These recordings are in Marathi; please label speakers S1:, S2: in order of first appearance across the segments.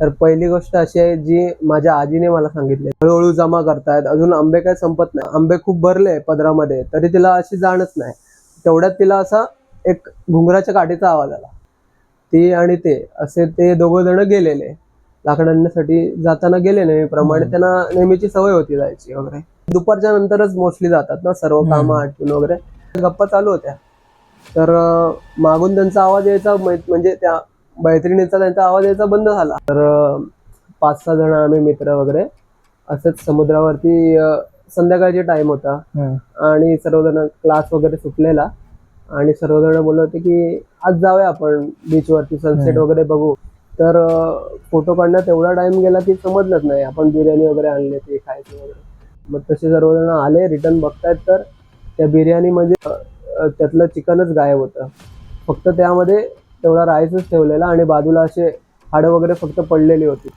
S1: तर पहिली गोष्ट अशी आहे जी माझ्या आजीने मला सांगितली. हळूहळू जमा करतायत. अजून आंबे काय संपत नाही. आंबे खूप भरले पदरामध्ये तरी तिला अशी जाणच नाही. तेवढ्यात तिला असा एक घुंगराच्या काठीचा आवाज आला. ती आणि ते असे ते दोघं जण गेलेले. लाकड आणण्यासाठी जाताना गेले नेहमीप्रमाणे
S2: हम्म.
S1: त्यांना नेहमीची सवय होती जायची वगैरे. दुपारच्या नंतरच मोस्टली जातात ना सर्व. कामं आटपून वगैरे. गप्पा चालू होत्या. तर मागून त्यांचा आवाज यायचा म्हणजे त्या मैत्रिणीचा त्यांचा आवाज यायचा बंद झाला. तर पाच सहा जण आम्ही मित्र वगैरे असंच समुद्रावरती संध्याकाळचे टाइम होता. आणि सर्वजण क्लास वगैरे सुटलेला. आणि सर्वजण बोलत होते की आज जाऊया आपण बीचवरती सनसेट
S2: हम्म.
S1: वगैरे बघू. तर फोटो काढण्यात एवढा टाइम गेला की समजलंच नाही. आपण बिर्याणी वगैरे आणले ते खायचे वगैरे. मग तसे सर्वजण आले रिटर्न बघतायत तर त्या बिर्याणी म्हणजे त्यातलं चिकनच गायब होतं. फक्त त्यामध्ये तेवढा राईसच ठेवलेला आणि बाजूला असे हाडं वगैरे फक्त पडलेली होती.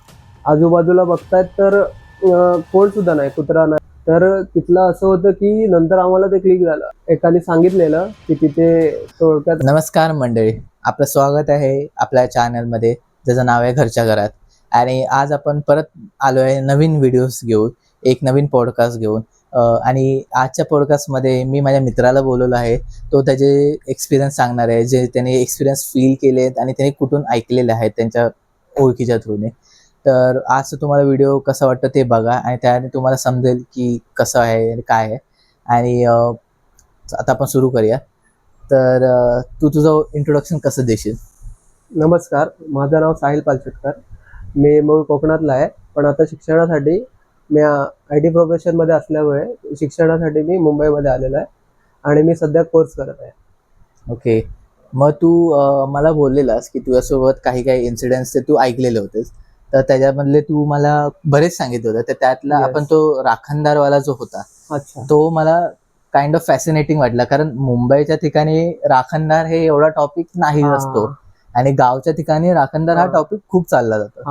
S1: आजूबाजूला बघतायत तर अं, कोण सुद्धा नाही कुत्रा नाही. तर तिथलं असं होतं की नंतर आम्हाला ते क्लिक झालं. एकाने सांगितलेलं की तिथे थोडक्यात
S2: नमस्कार मंडळी. आपलं स्वागत आहे आपल्या चॅनलमध्ये ज्याचं नाव आहे घरच्या घरात. आणि आज आपण परत आलो आहे नवीन व्हिडिओज घेऊन एक नवीन पॉडकास्ट घेऊन. आणि आजच्या पॉडकास्टमध्ये मी माझ्या मित्राला बोलवलं आहे. तो त्याचे एक्सपिरियन्स सांगणार आहे. जे त्याने एक्सपिरियन्स फील केलेत आणि त्याने कुठून ऐकलेले आहेत त्यांच्या ओळखीच्या थ्रूने तर आज तुम्हाला व्हिडिओ कसा वाटतं ते बघा आणि त्याने तुम्हाला समजेल की कसं आहे काय आहे. आणि आता आपण सुरू करूया. तर तू तुझं इंट्रोडक्शन कसं देशील?
S1: नमस्कार. माझं नाव साहिल पालचटकर मी मूळ कोकणातला आहे पण आता शिक्षणासाठी मी आय टी प्रोफेशनमध्ये असल्यामुळे शिक्षणासाठी मी मुंबईमध्ये आलेलो आहे आणि मी सध्या कोर्स करत आहे.
S2: ओके मग तू मला बोललेलास की तुझ्यासोबत काही काही इन्सिडेंट्स ते तू ऐकलेले होतेस. तर त्याच्यामधले तू मला बरेच सांगितले होते. तर त्यातला. आपण तो राखणदारवाला जो होता
S1: अच्छा.
S2: तो मला काइंड ऑफ फॅसिनेटिंग वाटला. कारण मुंबईच्या ठिकाणी राखणदार हे एवढा टॉपिक नाही असतो. आणि गावच्या ठिकाणी राखणदार हा. टॉपिक खूप चालला जातो.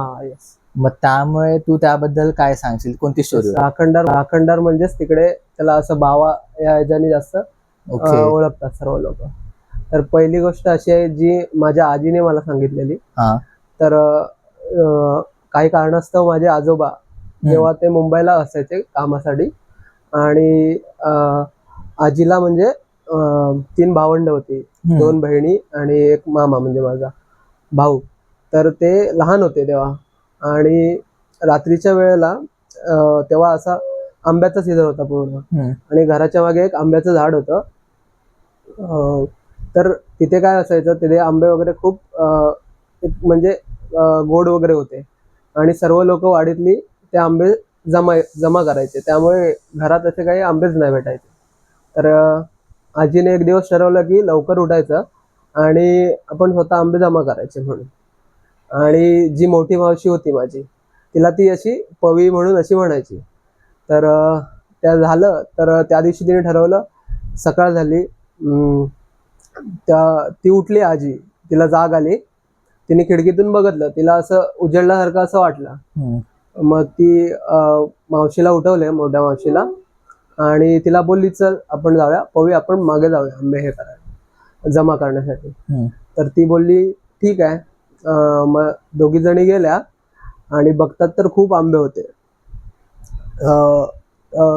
S2: मग त्यामुळे तू त्याबद्दल काय सांगशील? कोणती स्टोरी
S1: राखणदार राखणदार म्हणजेच तिकडे त्याला असं बावा या ह्याच्याने जास्त ओळखतात सर्व लोक. तर पहिली गोष्ट अशी आहे जी माझ्या आजीने मला सांगितलेली.
S2: हा.
S1: तर अं, काही कारणास्तव माझे आजोबा जेव्हा ते मुंबईला असायचे कामासाठी आणि अं, आजीला म्हणजे अं, तीन भावंड होती.
S2: हम्म.
S1: दोन बहिणी आणि एक मामा म्हणजे माझा भाऊ. तर ते लहान होते तेव्हा. आणि रात्रीच्या वेळेला तेव्हा असा आंब्याचा सीझन होता पूर्ण. आणि घराच्या मागे एक आंब्याचं झाड होतं. तर तिथे काय असायचं तिथे आंबे वगैरे खूप म्हणजे गोड वगैरे होते. आणि सर्व लोक वाडीतली ते आंबे जमा जमा करायचे. त्यामुळे घरात असे काही आंबेच नाही भेटायचे. तर आजीने एक दिवस ठरवलं की लवकर उठायचं आणि आपण स्वतः आंबे जमा करायचे म्हणून. आणि जी मोठी मावशी होती माझी तिला ती अशी पवी म्हणून अशी म्हणायची तर त्या झालं तर त्या दिवशी तिने ठरवलं सकाळ झाली त्या ती उठली आजी तिला जाग आली तिने खिडकीतून बघितलं तिला असं उजळल्यासारखं असं वाटलं. मग ती मावशीला उठवले मोठ्या मावशीला आणि तिला बोलली चल आपण जाऊया पवी आपण मागे जाऊया आंबे हे करायला जमा करण्यासाठी. तर ती बोलली ठीक आहे मग दोघी जणी गेल्या आणि बघतात तर खूप आंबे होते.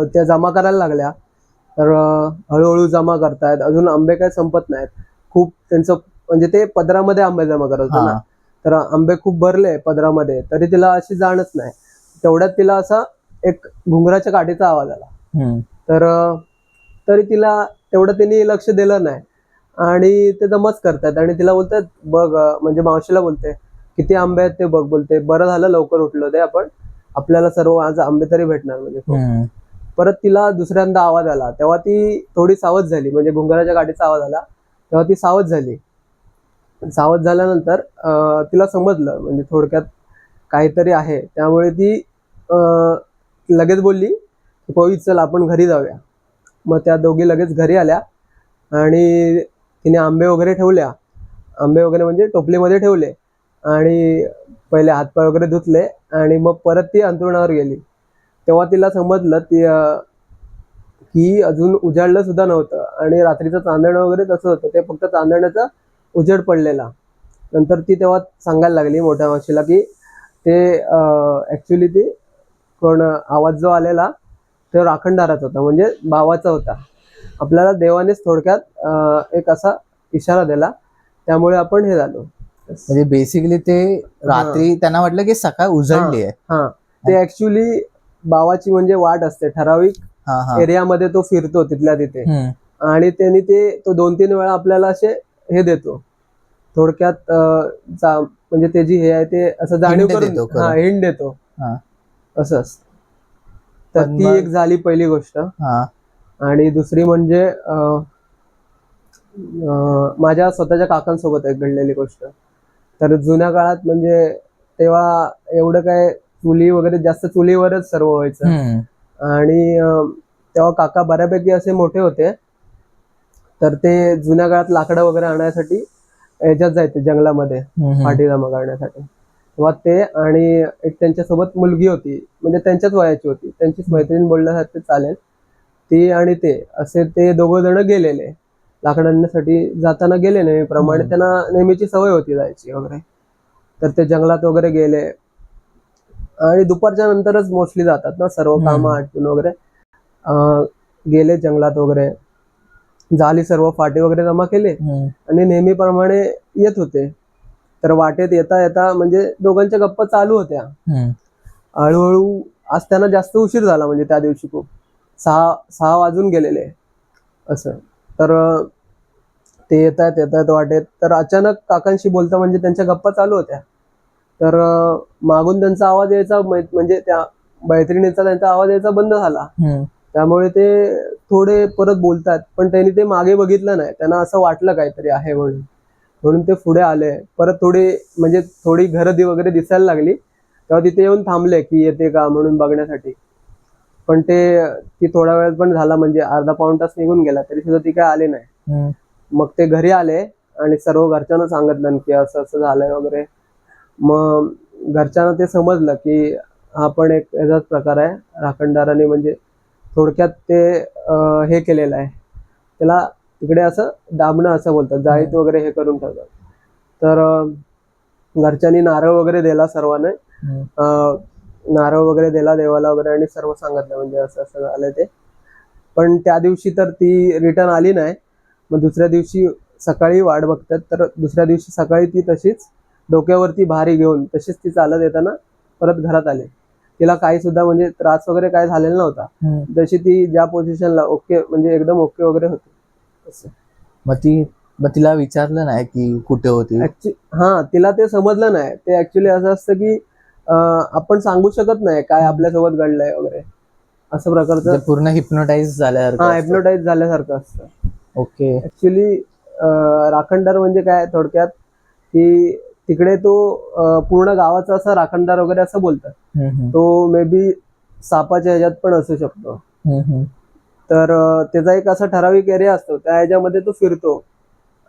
S1: त्या जमा करायला लागल्या. तर हळूहळू जमा करतायत. अजून आंबे काय संपत नाहीत. खूप त्यांचं म्हणजे ते पदरामध्ये आंबे जमा करत होते ना. तर आंबे खूप भरले पदरामध्ये. तरी तिला अशी जाणच नाही. तेवढ्यात तिला असा एक घुंगराच्या काठीचा आवाज आला. तर तरी तिला तेवढं त्यांनी लक्ष दिलं नाही. आणि ते जमच करतात आणि तिला बोलतात बघ म्हणजे मावशीला बोलते किती आंबे आहेत ते बघ बोलते. बरं झालं लवकर उठलो ते आपण. आपल्याला सर्व आज आंबे तरी भेटणार म्हणजे. परत तिला दुसऱ्यांदा आवाज आला. तेव्हा ती थोडी सावध झाली म्हणजे घुंगराच्या गाडीचा आवाज आला. तेव्हा ती सावध झाली. सावध झाल्यानंतर तिला समजलं म्हणजे थोडक्यात काहीतरी आहे. त्यामुळे ती लगेच बोलली की पवी चल आपण घरी जाऊया. मग त्या दोघी लगेच घरी आल्या. आणि तिने आंबे वगैरे ठेवल्या. आंबे वगैरे म्हणजे टोपलीमध्ये ठेवले. आणि पहिले हातपाय वगैरे धुतले आणि मग परत ती अंथरुणावर गेली. तेव्हा तिला समजलं ती की अजून उजाडलं सुद्धा नव्हतं. आणि रात्रीचं चांदणं वगैरे तसं होतं. ते फक्त चांदण्याचा उजेड पडलेला. नंतर ती तेव्हा सांगायला लागली मोठ्या मावशीला की ते ॲक्च्युली ती कोण आवाज जो आलेला तो राखणदाराचा होता. म्हणजे भावाचा होता. आपल्याला देवानेच थोडक्यात एक असा इशारा दिला. त्यामुळे आपण हे झालो.
S2: म्हणजे बेसिकली ते रात्री त्यांना वाटलं की सकाळ उजळली आहे.
S1: हा. ते ऍक्च्युली भावाची म्हणजे वाट असते ठराविक एरियामध्ये तो फिरतो तिथल्या तिथे. आणि त्यांनी ते तो दोन तीन वेळा आपल्याला असे हे देतो. थोडक्यात म्हणजे त्याची हे आहे ते असं जाणीव करून
S2: खरं.
S1: हा हिंड देतो. असं असतं. तर ती एक झाली पहिली गोष्ट.
S2: हा.
S1: आणि दुसरी म्हणजे माझ्या स्वतःच्या काकांसोबत एक घडलेली गोष्ट. तर जुन्या काळात म्हणजे तेव्हा एवढं काय चुली वगैरे जास्त चुलीवरच सर्व व्हायचं. आणि तेव्हा काका बऱ्यापैकी असे मोठे होते. तर ते जुन्या काळात लाकडं वगैरे आणण्यासाठी याच्यात जायचे जंगलामध्ये
S2: हम्म.
S1: पाठी जमा करण्यासाठी तेव्हा ते आणि एक त्यांच्यासोबत मुलगी होती. म्हणजे त्यांच्याच वयाची होती. त्यांचीच मैत्रीण बोलण्यासाठी चालेल. ती आणि ते असे ते दोघं जण गेलेले. लाकडं आणण्यासाठी जाताना गेले नेहमीप्रमाणे. त्यांना नेहमीची सवय होती जायची वगैरे. तर ते जंगलात वगैरे गेले. आणि दुपारच्या नंतरच मोस्टली जातात ना सर्व. कामं आटपून वगैरे. अं, गेले जंगलात वगैरे. झाली सर्व फाटे वगैरे जमा केले. आणि नेहमीप्रमाणे येत होते. तर वाटेत येता येता म्हणजे दोघांच्या गप्पा चालू होत्या. हळूहळू आज त्यांना जास्त उशीर झाला म्हणजे त्या दिवशी खूप. सहा सहा वाजून गेलेले असं. तर ते येत आहेत येत आहेत वाटेत. तर अचानक काकांशी बोलता म्हणजे त्यांच्या गप्पा चालू होत्या. तर मागून त्यांचा आवाज यायचा म्हणजे त्या मैत्रिणीचा त्यांचा आवाज यायचा बंद झाला. त्यामुळे ते थोडे परत बोलतात पण त्यांनी ते मागे बघितलं नाही. त्यांना असं वाटलं काहीतरी आहे म्हणून. म्हणून ते पुढे आले. परत थोडी म्हणजे थोडी घरं दि- वगैरे दिसायला लागली. तेव्हा तिथे येऊन थांबले की येते का म्हणून बघण्यासाठी. पण ते ती थोडा वेळ पण झाला म्हणजे अर्धा पाऊण तास निघून गेला तरी सुद्धा ती काय आली नाही. मग ते घरी आले आणि सर्व घरच्यांना सांगितलं की असं असं झालंय वगैरे. मग घरच्यांना ते समजलं की हा पण एक याचाच प्रकार आहे. राखणदाराने म्हणजे थोडक्यात ते हे केलेलं आहे. त्याला तिकडे असं दाबणं असं बोलतात जाळीत वगैरे हे करून ठेवतात. तर घरच्यांनी नारळ वगैरे दिला सर्वांना. नारळ वगैरे दिला देवाला वगैरे आणि सर्व सांगितलं म्हणजे असं असं झालं ते. पण त्या दिवशी तर ती रिटर्न आली नाही. मग दुसऱ्या दिवशी सकाळी वाट बघतात तर दुसऱ्या दिवशी सकाळी ती तशीच डोक्यावरती भारी घेऊन तशीच ती चालत येताना परत घरात आले. तिला काही सुद्धा म्हणजे त्रास वगैरे काय झालेला नव्हता. जशी ती ज्या पोझिशनला ओके म्हणजे एकदम ओके वगैरे होती.
S2: मग ती मग तिला विचारलं नाही की कुठे होती?
S1: हा तिला ते समजलं नाही. ते ऍक्च्युली असं असतं की आपण सांगू शकत नाही काय आपल्यासोबत घडलंय वगैरे असं प्रकारचं
S2: म्हणजे पूर्ण हिप्नोटाईज झाल्यासारखं
S1: हा. हिप्नोटाईज झाल्यासारखं असतं
S2: ओके
S1: ऍक्च्युली राखणदार म्हणजे काय थोडक्यात की तिकडे तो अं, पूर्ण गावाचा असा राखणदार वगैरे असं बोलतात
S2: हम्म.
S1: तो मे बी सापाच्या ह्याच्यात पण असू शकतो
S2: हम्म, हम्म.
S1: तर अं, त्याचा एक असा ठराविक एरिया असतो त्या ह्याच्यामध्ये तो फिरतो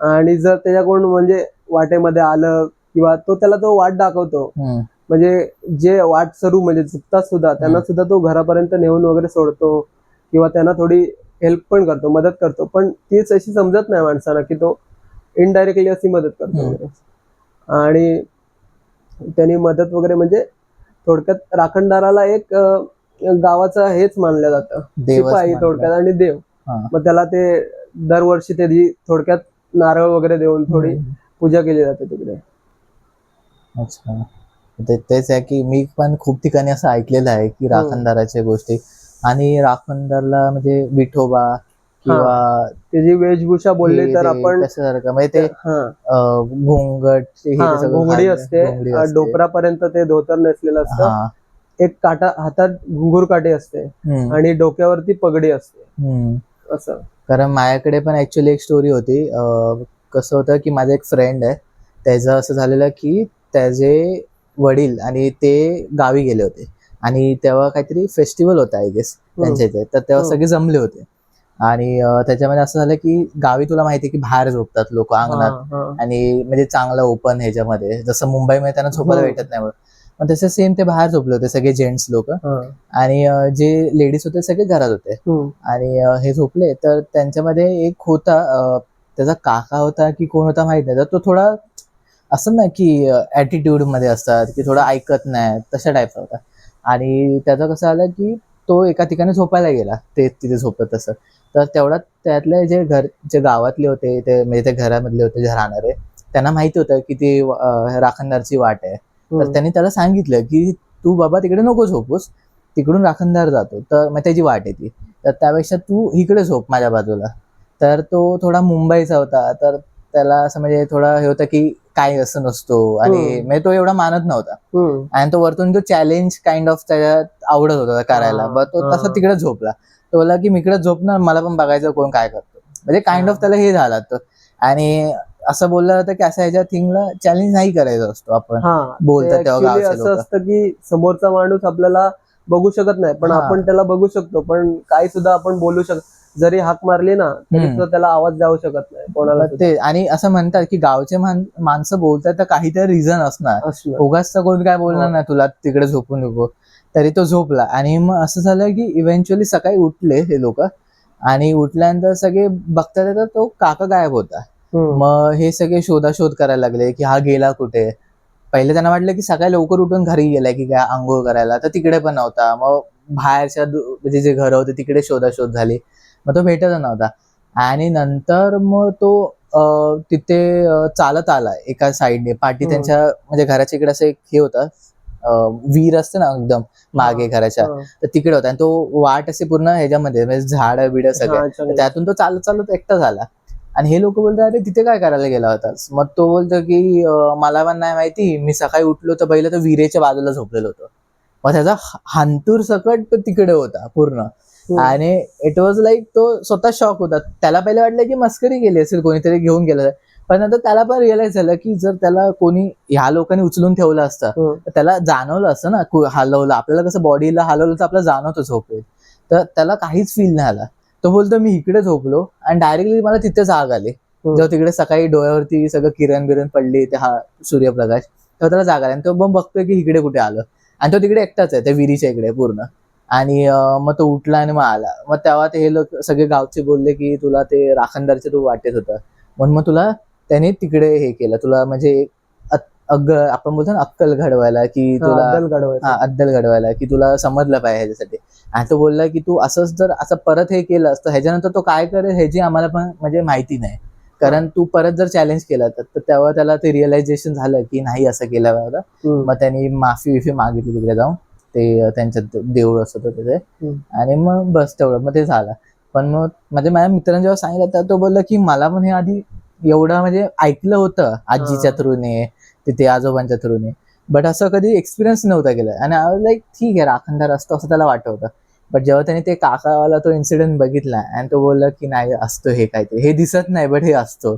S1: आणि जर त्याच्या कोण म्हणजे वाटेमध्ये आलं किंवा तो त्याला तो वाट दाखवतो
S2: हम्म.
S1: म्हणजे जे वाट सरू म्हणजे चुकतात सुद्धा त्यांना. सुद्धा तो घरापर्यंत नेऊन वगैरे सोडतो किंवा त्यांना थोडी हेल्प पण करतो मदत करतो पण तीच अशी समजत नाही माणसाला की तो इनडायरेक्टली अशी मदत करतो आणि त्यांनी मदत वगैरे म्हणजे थोडक्यात राखणदाराला एक गावाचं हेच मानलं जातं शिपाई. थोडक्यात आणि देव. मग त्याला ते दरवर्षी त्याची थोडक्यात नारळ वगैरे देऊन थोडी. पूजा केली जाते तिकडे
S2: अच्छा ते तेच आहे की मी पण खूप ठिकाणी असं ऐकलेलं आहे की राखणदाराच्या गोष्टी. आणि राखणदारला म्हणजे विठोबा किंवा
S1: त्याची वेशभूषा बोलली तर आपण
S2: म्हणजे ते घोंगट
S1: घोंगडी असते. डोपरापर्यंत ते धोतर नेसलेलं असतं. एक काटा हातात घुंगूर काठी असते आणि डोक्यावरती पगडी असते. असं.
S2: कारण माझ्याकडे पण ऍक्च्युली एक स्टोरी होती. कसं होतं की माझा एक फ्रेंड आहे. त्याचं असं झालेलं की त्याचे वडील आणि ते गावी गेले होते. आणि तेव्हा काहीतरी फेस्टिवल होता आय गेस त्यांच्या इथे. तर तेव्हा
S1: हम्म.
S2: सगळे जमले होते. आणि त्याच्यामध्ये असं झालं की गावी तुला माहिती आहे की बाहेर झोपतात लोक अंगणात.
S1: हा, हा.
S2: आणि म्हणजे चांगलं ओपन ह्याच्यामध्ये. जसं मुंबईमध्ये त्यांना झोपायला
S1: हम्म.
S2: भेटत नाही मग तसं सेम ते बाहेर झोपले होते सगळे जेंट्स लोक.
S1: हा.
S2: आणि जे लेडीज होते सगळे घरात होते.
S1: हम्म.
S2: आणि हे झोपले. तर त्यांच्यामध्ये एक होता त्याचा काका होता की कोण होता माहीत नाही. तर तो थोडा असं ना की ऍटिट्यूडमध्ये असतात की थोडं ऐकत नाही तशा टाईपचा होता आणि त्याचं कसं आलं की तो एका ठिकाणी झोपायला गेला ते तिथे झोपत असं तर तेवढ्यात त्यातले जे घर जे गावातले होते ते म्हणजे ते घरामधले होते जे राहणारे त्यांना माहिती होतं की ती राखणदारची वाट आहे. तर. त्यांनी त्याला सांगितलं की तू बाबा तिकडे नको झोपूस तिकडून राखणदार जातो. तर मग त्याची वाट आहे ती. तर त्यापेक्षा तू इकडे झोप माझ्या बाजूला. तर तो थोडा मुंबईचा होता तर त्याला असं म्हणजे थोडा हे होतं की काय असं नसतो आणि
S1: हम्म.
S2: म्हणजे तो एवढा मानत नव्हता. आणि तो वरतून तो चॅलेंज काइंड ऑफ त्याच्यात आवडत होता करायला बट तो. तसा तिकडे झोपला तो बोला की मी इकडे झोपणार मला पण बघायचं कोण काय करतो म्हणजे काइंड ऑफ. त्याला हे झाला तो आणि असं बोललं जातं की असं ह्याच्या थिंगला चॅलेंज नाही करायचं असतो आपण
S1: हा
S2: बोलतात
S1: ते
S2: तेव्हा
S1: असं. असतं की समोरचा माणूस आपल्याला बघू शकत नाही पण. आपण त्याला बघू शकतो पण काही सुद्धा आपण बोलू शकतो जरी हाक मारली ना तरी
S2: हम्म.
S1: सुद्धा त्याला आवाज जाऊ शकत नाही कोणाला
S2: ते आणि असं म्हणतात की गावचे मान- माणसं बोलतात तर काहीतरी रिझन असणार. उगाच तर कोण काय बोलणार
S1: हो.
S2: नाही तुला तिकडे झोपून नको. तरी तो झोपला. आणि मग असं झालं की इव्हेंच्युअली सकाळी उठले हे लोक. आणि उठल्यानंतर सगळे बघतात तर तो काका गायब होता.
S1: हम्म.
S2: मग हे सगळे शोधाशोध करायला लागले की हा गेला कुठे? पहिले त्यांना वाटलं की सकाळी लवकर उठून घरी गेलाय की काय आंघोळ करायला तर तिकडे पण नव्हता. मग बाहेरच्या दु- म्हणजे जे घर होते तिकडे शोधाशोध झाली. मग तो भेटत नव्हता आणि नंतर मग तो तिथे चालत आला एका साईडने पाठी
S1: हम्म.
S2: त्यांच्या म्हणजे घराच्या इकडे असं एक हे होतं अं, विहीर असते ना एकदम मागे
S1: हा.
S2: घराच्या
S1: हा.
S2: तर तिकडे होता आणि तो वाट असे पूर्ण ह्याच्यामध्ये म्हणजे झाड बिड सगळे
S1: हा.
S2: त्यातून तो चालत चालत एकटा झाला आणि हे लोक बोलतात अरे तिथे काय करायला गेला होतास मग तो बोलतो की मला पण नाही माहिती मी सकाळी उठलो तर पहिलं तर विहिरेच्या बाजूला झोपलेलो होतो मग त्याचा ह- हांतूर सकट तो तिकडे होता पूर्ण. आणि इट वॉज लाईक तो स्वतः शॉक होता. त्याला पहिले वाटलं की मस्करी केली असेल कोणीतरी घेऊन गेलं. पण नंतर त्याला पण रिअलाइज झालं की जर त्याला कोणी ह्या लोकांनी उचलून ठेवलं असतं. तर त्याला जाणवलं असतं ना हलवलं. आपल्याला कसं बॉडीला हलवलं तर आपल्याला जाणवतं झोपेल तर त्याला काहीच फील नाही आला. तो बोलतो मी इकडे झोपलो आणि डायरेक्टली मला तिथे जाग आली.
S1: हम्म.
S2: जेव्हा तिकडे सकाळी डोळ्यावरती सगळं किरण बिरण पडली ते हा सूर्यप्रकाश तेव्हा त्याला जाग आली. आणि तो मग बघतोय की इकडे कुठे आलं. आणि तो तिकडे एकटाच आहे त्या विहिरीच्या इकडे पूर्ण. आणि मग तो उठला आणि मग आला. मग तेव्हा ते हे लोक सगळे गावचे बोलले की तुला ते राखणदारचे तू वाटेत होतं. म्हणून मग तुला त्याने तिकडे हे केलं. तुला म्हणजे आपण बोलतो ना अक्कल घडवायला की तुला
S1: अद्दल
S2: घडवायला की तुला समजलं पाहिजे ह्याच्यासाठी. आणि तो बोलला की तू असंच जर असं परत हे केलं तर ह्याच्यानंतर तो काय करेल ह्याची आम्हाला पण म्हणजे माहिती नाही. कारण तू परत जर चॅलेंज केला तर तेव्हा त्याला ते रिअलायझेशन झालं की नाही असं केलं. मग त्यांनी माफी विफी मागितली तिकडे जाऊन. ते त्यांच्यात देऊळ असत होतं
S1: हम्म.
S2: आणि मग बस तेवढं मग ते झालं पण मग म्हणजे माझ्या मित्रांनी जेव्हा सांगितलं तर तो बोलला की मला पण हे आधी एवढं म्हणजे ऐकलं होतं आजीच्या. थ्रूने तिथे आजोबांच्या थ्रूने बट असं कधी एक्सपिरियन्स नव्हता केला आणि लाईक ठीक आहे राखणदार असतो असं त्याला वाटत होतं बट जेव्हा त्याने ते काकावाला तो इन्सिडेंट बघितला आणि तो बोलला की नाही असतो हे काहीतरी हे दिसत नाही बट हे असतो.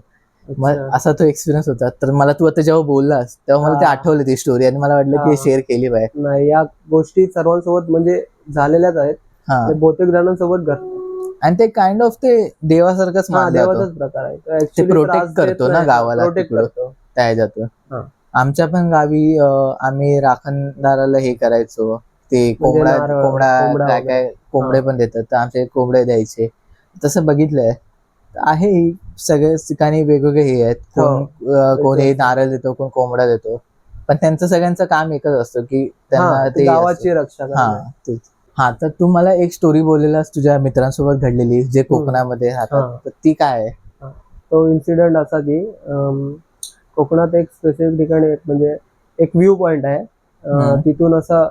S2: असा तो एक्सपिरियन्स होता. तर मला तू आता जेव्हा बोललास तेव्हा मला ते. आठवलं ती स्टोरी आणि मला वाटलं की. शेअर केली पाहिजे
S1: नाही या गोष्टी सर्वांसोबत म्हणजे झालेल्याच आहेत. ते बहुतेक जणांसोबत घडतात.
S2: आणि ते काइंड ऑफ ते देवासारखंच
S1: देवाचाच प्रकार आहे.
S2: ते protect करतो ना गावाला
S1: प्रोटेक्ट. करतो.
S2: त्या ह्याच्यातून
S1: हा.
S2: आमच्या पण गावी आम्ही राखणदाराला हे करायचो. ते कोंबडा
S1: म्हणजे
S2: कोंबडा
S1: कोंबडा
S2: काय. काय कोंबडे पण देतात. तर आमचे कोंबडे द्यायचे. तसं बघितलंय. आहे सगळ्याच ठिकाणी वेगवेगळे हे आहेत.
S1: हो.
S2: कोण कोण हे. नारळ देतो कोण कोंबडा देतो. पण त्यांचं सगळ्यांचं काम एकच असतं की त्यांना
S1: हा,
S2: ते
S1: गावाची रक्षा
S2: हा. तेच. हा तर तू मला एक स्टोरी बोललेलास तुझ्या मित्रांसोबत घडलेली जे कोकणामध्ये राहतात. ती काय आहे?
S1: तो इन्सिडेंट असा की कोकणात एक स्पेसिफिक ठिकाणी एक म्हणजे एक व्ह्यू पॉइंट आहे. तिथून असं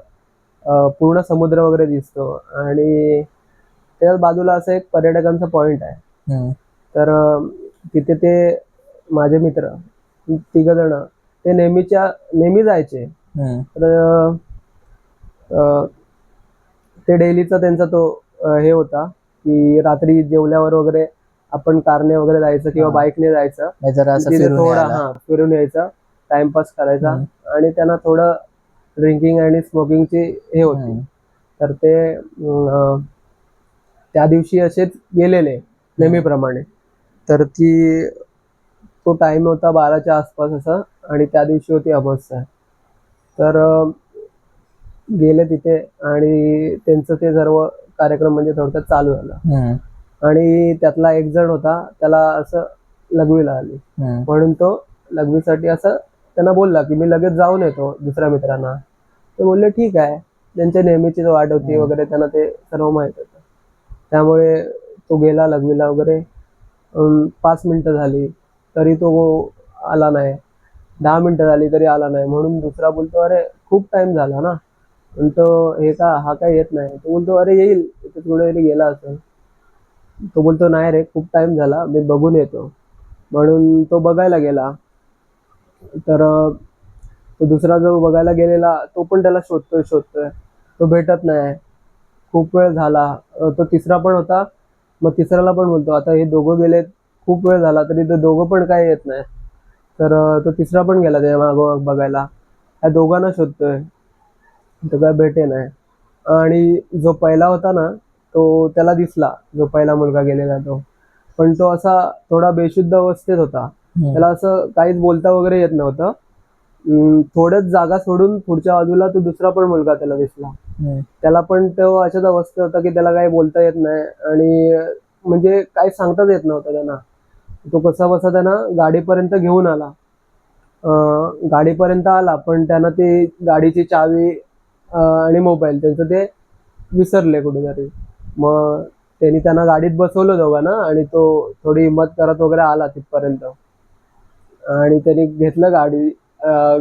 S1: पूर्ण समुद्र वगैरे दिसतो. आणि त्याच बाजूला असं एक पर्यटकांचा पॉइंट आहे. तर तिथे ते माझे मित्र तिघ जण ते नेहमीच्या नेहमी जायचे. तर ते डेलीचा त्यांचा तो हे होता की रात्री जेवल्यावर वगैरे आपण कारने वगैरे जायचं किंवा. बाईकने जायचं थोडा. हा फिरून यायचा टाइमपास करायचा. आणि त्यांना थोडं ड्रिंकिंग आणि स्मोकिंगची हे होती. तर ते त्या दिवशी असेच गेलेले नेहमीप्रमाणे तर ती तो टाइम होता बाराच्या आसपास असा आणि त्या दिवशी होती अमावस्या. तर गेले तिथे आणि त्यांचं ते सर्व कार्यक्रम म्हणजे थोडक्यात चालू झाला. आणि त्यातला एक जण होता त्याला असं लघवीला आली. म्हणून तो लघवीसाठी असं त्यांना बोलला की मी लगेच जाऊन येतो दुसऱ्या मित्रांना. ते बोलले ठीक आहे. त्यांच्या नेहमीचीच वाट होती. वगैरे त्यांना ते सर्व माहीत होतं. त्यामुळे तो गेला लघवीला वगैरे. पाच मिनटं झाली तरी तो आला नाही. दहा मिनटं झाली तरी आला नाही. म्हणून दुसरा बोलतो अरे खूप टाइम झाला ना. म्हणतो हे का हा काय येत नाही. तो बोलतो अरे येईल. इथे वेळी गेला असेल. तो बोलतो नाही रे खूप टाइम झाला. मी बघून येतो. म्हणून तो बघायला गेला. तर तो दुसरा जो बघायला गेलेला तो पण त्याला शोधतोय शोधतोय. तो भेटत नाही. खूप वेळ झाला. तो तिसरा पण होता. मग तिसऱ्याला पण बोलतो आता हे दोघं गेलेत खूप वेळ झाला तरी ते दोघं पण काय येत नाही. तर तो तिसरा पण गेला त्या मागोमाग बघायला. त्या दोघांना शोधतोय. तो काय भेटे नाही. आणि जो पहिला होता ना तो त्याला दिसला जो पहिला मुलगा गेलेला तो. पण तो असा थोडा बेशुद्ध अवस्थेत होता. त्याला असं काहीच बोलता वगैरे येत नव्हतं. अं, थोड्याच जागा सोडून पुढच्या बाजूला तो दुसरा पण मुलगा त्याला दिसला. त्याला पण तो अशाच अवस्थेत होता की त्याला काही बोलता येत नाही आणि म्हणजे काही सांगताच येत नव्हतं त्यांना. तो कसा बसा त्यांना गाडीपर्यंत घेऊन आला. गाडीपर्यंत आला पण त्यानं ती गाडीची चावी आणि मोबाईल त्यांचं ते विसरले कुठेतरी. मग त्यांनी त्यांना गाडीत बसवलं दोघांना आणि तो थोडी हिंमत करत वगैरे आला तिथपर्यंत. आणि त्यांनी घेतलं गाडी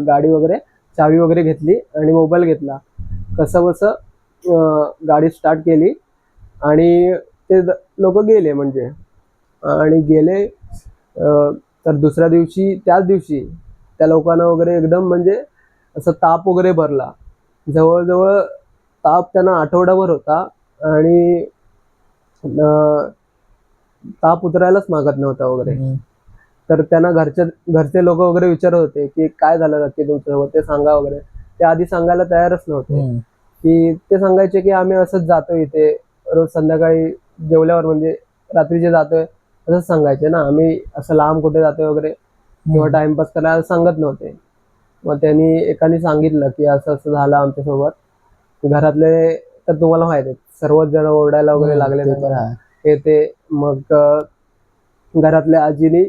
S1: गाडी वगैरे चावी वगैरे घेतली आणि मोबाईल घेतला. कसं बसं गाडी स्टार्ट केली आणि ते लोक गेले म्हणजे. आणि गेले तर दुसऱ्या दिवशी त्याच दिवशी त्या लोकांना वगैरे एकदम म्हणजे असं ताप वगैरे भरला. जवळजवळ ताप त्यांना आठवडाभर होता आणि ताप उतरायलाच मागत नव्हता वगैरे. तर त्यांना घरचे घरचे लोक वगैरे विचारत होते की काय झालं नक्की तुमचं? ते सांगा वगैरे. ते आधी सांगायला तयारच नव्हते. की ते सांगायचे की आम्ही असंच जातो इथे. रोज संध्याकाळी जेवल्यावर म्हणजे रात्रीचे जातोय असंच सांगायचे ना. आम्ही असं लांब कुठे जातोय वगैरे किंवा टाइमपास करायला सांगत नव्हते. मग त्यांनी एकाने सांगितलं की असं असं झालं आमच्यासोबत. घरातले तर तुम्हाला माहीत आहे सर्वच जण ओरडायला वगैरे लागले. हे ते मग घरातल्या आजीनी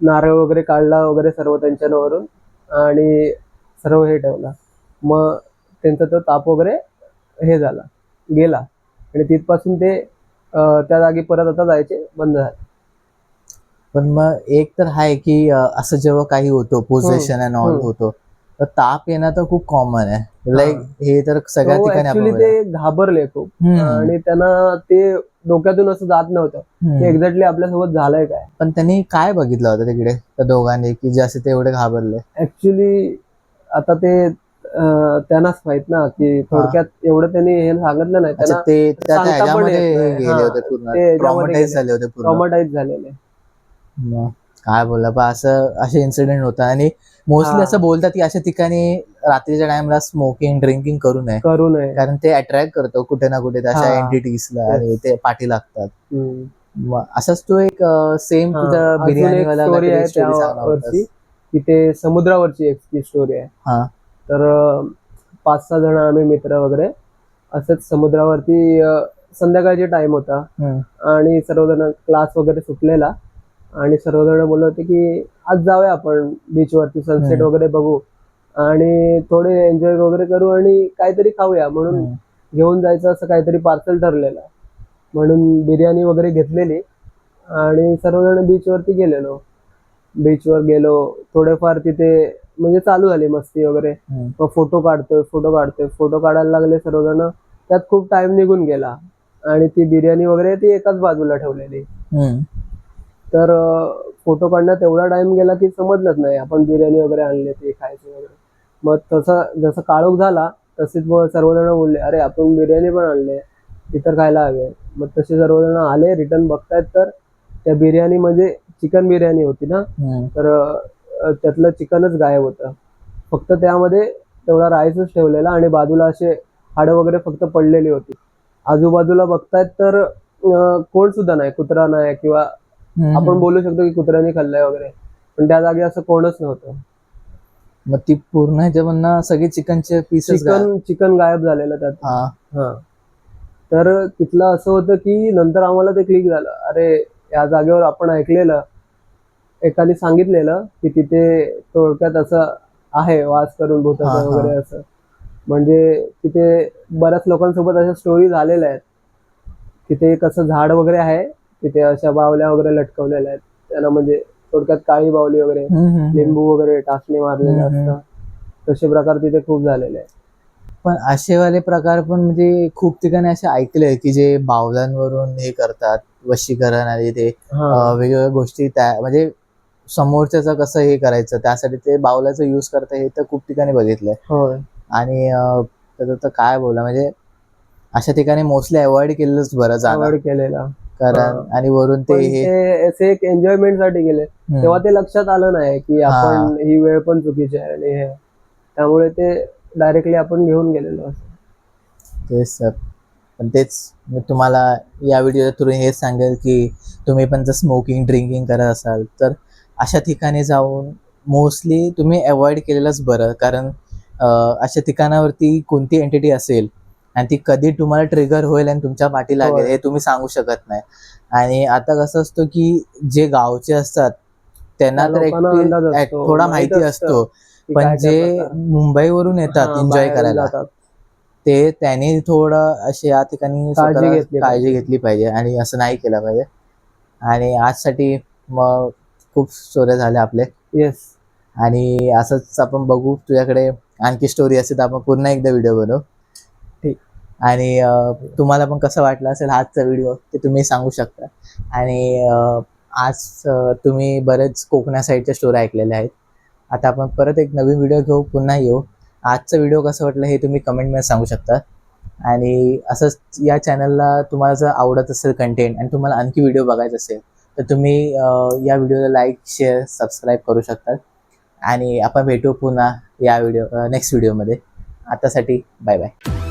S1: नारळ वगैरे काढला वगैरे सर्व त्यांच्यावरून आणि सर्व हे ठेवला. मग त्यांचा तो ताप वगैरे हे झाला गेला. आणि तिथपासून ते त्या जागी परत आता जायचे बंद झाले.
S2: पण मग एक तर आहे की असं जेव्हा काही होतं पोझिशन अँड ऑल. होतो तर ताप येणं तर खूप कॉमन आहे. लाईक हे. तर सगळ्या ठिकाणी आपण
S1: ऍक्च्युली ते घाबरले खूप. आणि त्यांना ते डोक्यातून असं जात नव्हतं. एक्झॅक्टली आपल्यासोबत झालंय काय.
S2: पण त्यांनी काय बघितलं होतं तिकडे? त्या दोघांनी की जे असे ते एवढे घाबरले?
S1: ऍक्च्युली आता ते त्यांनाच माहीत ना की थोडक्यात एवढं त्यांनी हे सांगितलं नाही.
S2: ते
S1: हा,
S2: ट्रॉमटाईज
S1: गेले.
S2: झाले होते पूर्ण.
S1: ट्रॉमाटाईज झालेले.
S2: काय बोलला पण असं असे इन्सिडेंट होतात. आणि मोस्टली. असं बोलतात की अशा ठिकाणी रात्रीच्या टाइमला स्मोकिंग ड्रिंकिंग करू नये.
S1: करू नये.
S2: कारण ते अट्रॅक्ट करतो कुठे ना कुठे अशा. एंटिटीजला आणि ते पाठी लागतात. असंच तो एक सेम बिर्याणी
S1: एक
S2: वाला
S1: स्टोरी आहे
S2: स्टोरी सांगणार
S1: त्यावरची
S2: होतास.
S1: की ते समुद्रावरची एक स्टोरी आहे.
S2: हा.
S1: तर पाच सहा जण आम्ही मित्र वगैरे असंच समुद्रावरती संध्याकाळचे टाइम होता. आणि सर्वजण क्लास वगैरे सुटलेला. आणि सर्वजण बोलत होते की आज जाऊया आपण बीचवरती सनसेट. वगैरे बघू. आणि थोडे एन्जॉय वगैरे करू आणि काहीतरी खाऊया म्हणून. घेऊन जायचं असं काहीतरी पार्सल ठरलेलं. म्हणून बिर्याणी वगैरे घेतलेली आणि सर्वजण बीचवरती गेलेलो. बीचवर गेलो. थोडेफार तिथे म्हणजे चालू झाली मस्ती वगैरे. मग फोटो काढतोय फोटो काढतोय. फोटो काढायला लागले सर्वजण. त्यात खूप टाइम निघून गेला. आणि ती बिर्याणी वगैरे ती एकाच बाजूला ठेवलेली. तर फोटो काढण्यात एवढा टाइम गेला की समजलंच नाही. आपण बिर्याणी वगैरे आणले ते खायचे वगैरे. मग तसं जसं काळोख झाला तसेच मग सर्वजण बोलले अरे आपण बिर्याणी पण आणले इतर खायला हवे मग तसे सर्वजण आले रिटर्न बघतायत तर त्या बिर्याणी म्हणजे चिकन बिर्याणी होती ना. तर त्यातलं चिकनच गायब होतं. फक्त त्यामध्ये तेवढा राईसच ठेवलेला आणि बाजूला असे हाडं वगैरे फक्त पडलेली होती. आजूबाजूला बघतायत तर कोण सुद्धा नाही. कुत्रा नाही किंवा. आपण बोलू शकतो की कुत्र्याने खाल्लंय वगैरे. पण त्या जागी असं कोणच नव्हतं.
S2: मग ती पूर्ण ह्याच्यामधनं सगळे चिकनचे पीसेस
S1: चिकन चिकन गायब झालेलं त्यात.
S2: हा.
S1: हा. तर तिथलं असं होतं की नंतर आम्हाला ते क्लिक झालं. अरे या जागेवर आपण ऐकलेलं एकाने सांगितलेलं की तिथे थोडक्यात असं आहे वास करून भूताचं. वगैरे असं. म्हणजे तिथे बऱ्याच लोकांसोबत अशा स्टोरी झालेल्या आहेत. तिथे कसं झाड वगैरे आहे तिथे अशा बावल्या वगैरे लटकवलेल्या आहेत. त्यांना म्हणजे थोडक्यात काळी बावली वगैरे. लिंबू वगैरे टाचणी मारलेले. असतात. तसे प्रकार तिथे खूप झालेले आहेत.
S2: पण असेवाले प्रकार पण म्हणजे खूप ठिकाणी असे ऐकले की जे बावलांवरून हे करतात वशीकरण आणि ते वेगवेगळ्या गोष्टी त्या म्हणजे समोरच्याचं कसं हे करायचं त्यासाठी ते बावलाचं यूज करतं हे तर खूप ठिकाणी बघितलंय. आणि तर काय बोला म्हणजे अशा ठिकाणी मोस्टली अवॉइड केलेलंच बरं
S1: आवड केलेला.
S2: कारण. आणि वरून ते
S1: पण
S2: हे
S1: ते असे एक एन्जॉयमेंटसाठी गेले
S2: हम्म.
S1: तेव्हा ते लक्षात आलं नाही की आपण ही वेळ पण चुकीची आहे आणि हे त्यामुळे ते डायरेक्टली आपण घेऊन गेलेलो असं.
S2: तेच सर पण तेच मी तुम्हाला या व्हिडिओ थ्रू हेच सांगेल की तुम्ही पण जर स्मोकिंग ड्रिंकिंग करत असाल तर अशा ठिकाणी जाऊन मोस्टली तुम्ही अवॉइड केलेलंच बरं कारण अं, अशा ठिकाणावरती कोणती एंटिटी असेल आणि ती कधी तुम्हाला ट्रिगर होईल आणि तुमच्या पाठी लागेल. हे तुम्ही सांगू शकत नाही आणि आता कसं असतं की जे गावचे असतात त्यांना
S1: त्या
S2: तर थोडा
S1: माहीत असतं
S2: पण जे. मुंबईवरून येतात एन्जॉय करायला. ते त्यांनी थोडं असे या ठिकाणी
S1: काळजी घेतली पाहिजे.
S2: आणि असं नाही केलं पाहिजे आणि आजसाठी मग खूप स्टोऱ्या झाल्या आपले
S1: येस
S2: आणि असंच आपण बघू तुझ्याकडे आणखी स्टोरी असेल तर आपण पुन्हा एकदा व्हिडिओ बनवू. आणि तुम्हाला पण कसं वाटलं असेल आजचा व्हिडिओ ते तुम्ही सांगू शकता. आणि आज तुम्ही बरेच कोकणा साईडच्या स्टोरी ऐकलेल्या आहेत. आता आपण परत एक नवीन व्हिडिओ घेऊ पुन्हा येऊ. आजचा व्हिडिओ कसं वाटलं हे तुम्ही कमेंटमध्ये सांगू शकता. आणि असंच या चॅनलला तुम्हाला जर आवडत असेल कंटेंट आणि तुम्हाला आणखी व्हिडिओ बघायचा असेल तर तुम्ही या व्हिडिओला लाईक शेअर सबस्क्राईब करू शकता. आणि आपण भेटू पुन्हा या व्हिडिओ नेक्स्ट व्हिडिओमध्ये आतासाठी बाय बाय